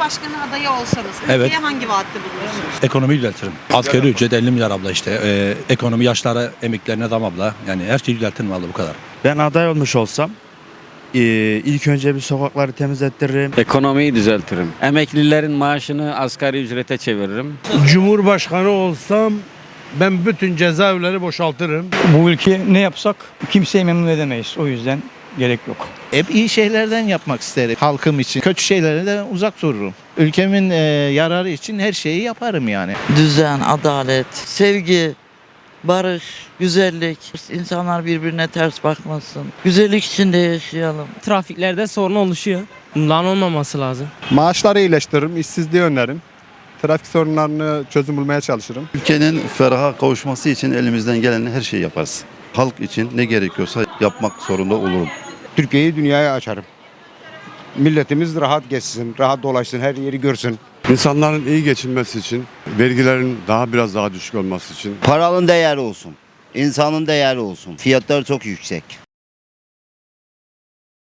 Cumhurbaşkanı adayı olsanız Evet. ülkeye hangi vaatte bulunursunuz? Ekonomiyi düzeltirim. Asgari ücret 50 milyar abla işte. Ee, ekonomi yaşlara, emeklerine zam abla. Yani her şeyi düzeltirim abla bu kadar. Ben aday olmuş olsam e, ilk önce bir sokakları temizletirim. Ekonomiyi düzeltirim. Emeklilerin maaşını asgari ücrete çeviririm. Cumhurbaşkanı olsam ben bütün cezaevleri boşaltırım. Bu ülke ne yapsak kimseyi memnun edemeyiz. O yüzden gerek yok. Hep iyi şeylerden yapmak isterim halkım için. Kötü şeylerden uzak dururum. Ülkemin e, yararı için her şeyi yaparım yani. düzen, adalet, sevgi, barış, güzellik. İnsanlar birbirine ters bakmasın. Güzellik içinde yaşayalım. trafiklerde sorun oluşuyor. Bundan olmaması lazım. Maaşları iyileştiririm, işsizliği önlerim. Trafik sorunlarını çözüm bulmaya çalışırım. Ülkenin feraha kavuşması için elimizden gelen her şeyi yaparız. Halk için ne gerekiyorsa yapmak zorunda olurum. Türkiye'yi dünyaya açarım. Milletimiz rahat geçsin, rahat dolaşsın, her yeri görsün. İnsanların iyi geçinmesi için, vergilerin daha biraz daha düşük olması için Paralın değeri olsun. insanın değeri olsun. Fiyatlar çok yüksek.